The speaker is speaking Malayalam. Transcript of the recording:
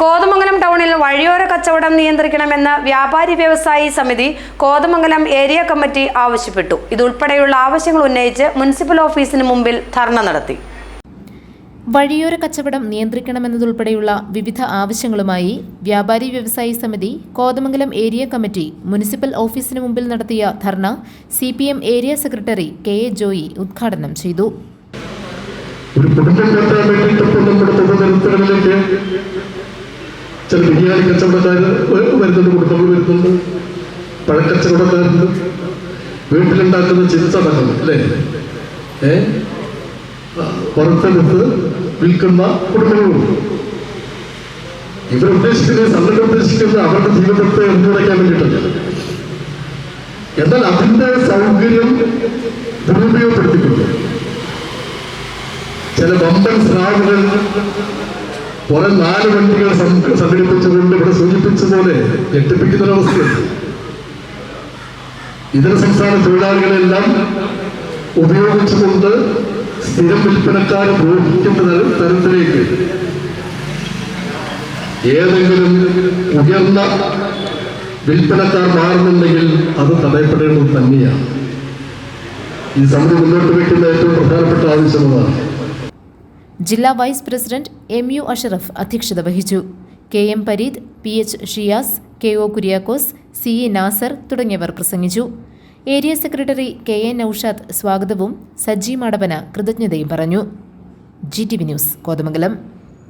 കോതമംഗലം ടൗണിൽ വഴിയോര കച്ചവടം നിയന്ത്രിക്കണമെന്ന് വ്യാപാരി വ്യവസായി സമിതി കോതമംഗലം ഏരിയ കമ്മിറ്റി ആവശ്യപ്പെട്ടു. ഇതുൾപ്പെടെയുള്ള ആവശ്യങ്ങൾ ഉന്നയിച്ച് മുനിസിപ്പൽ ഓഫീസിന് മുമ്പിൽ ധർണ നടത്തി. വഴിയോര കച്ചവടം നിയന്ത്രിക്കണമെന്നതുൾപ്പെടെയുള്ള വിവിധ ആവശ്യങ്ങളുമായി വ്യാപാരി വ്യവസായി സമിതി കോതമംഗലം ഏരിയ കമ്മിറ്റി മുനിസിപ്പൽ ഓഫീസിന് മുമ്പിൽ നടത്തിയ ധർണ C area secretary K A Joy ഉദ്ഘാടനം ചെയ്തു. ഒരു കുടുംബം കെട്ടാൻ വേണ്ടിയിട്ടപ്പോൾ നമ്മുടെ പൊതുനിരത്തുകളിലേക്ക് ചില ബിരിയാണി കച്ചവടക്കാർ വരുന്നുണ്ട് കുടുംബങ്ങൾ വരുന്നുണ്ട് പഴക്കച്ചവടക്കാരുണ്ട് വീട്ടിലുണ്ടാക്കുന്ന ചിപ്സ് അടക്കം അല്ലേ? ഏ? പുറത്തെടുത്ത് വിൽക്കുന്ന കുടുംബങ്ങളുണ്ട് ഇവരുദ്ദേശിക്കുന്നത് സംഘടന ഉദ്ദേശിക്കുന്നത് അവരുടെ ജീവിതത്തെ എന്തുടയ്ക്കാൻ വേണ്ടിയിട്ടല്ല. എന്നാൽ അതിന്റെ സൗകര്യം ദുരുപയോഗപ്പെടുത്തിക്കൊണ്ട് ചില വമ്പൻ സ്രാവുകൾ കുറെ നാല് വണ്ടികൾ സംഘടിപ്പിച്ചുകൊണ്ട് ഇവിടെ സൂചിപ്പിച്ച പോലെ ഞെട്ടിപ്പിക്കുന്ന ഒരവസ്ഥയുണ്ട് ഇതര സംസ്ഥാന തൊഴിലാളികളെല്ലാം ഉപയോഗിച്ചുകൊണ്ട് സ്ഥിരം വിൽപ്പനക്കാരെ തര- തരത്തിലേക്ക് ഏതെങ്കിലും ഉയർന്ന വിൽപ്പനക്കാർ മാറുന്നുണ്ടെങ്കിൽ അത് തടയപ്പെടേണ്ടത് തന്നെയാണ്. ഈ സമിതി മുന്നോട്ട് വയ്ക്കുന്ന ഏറ്റവും പ്രധാനപ്പെട്ട ആവശ്യമാണ്. ജില്ലാ vice president M U Ashraf അധ്യക്ഷത വഹിച്ചു. K M Pareed P H Shiyas K O Kuriakose C A Nasar തുടങ്ങിയവർ പ്രസംഗിച്ചു. Area secretary K A Naushad സ്വാഗതവും സജ്ജി മടവന കൃതജ്ഞതയും പറഞ്ഞു. G T V news Kothamangalam.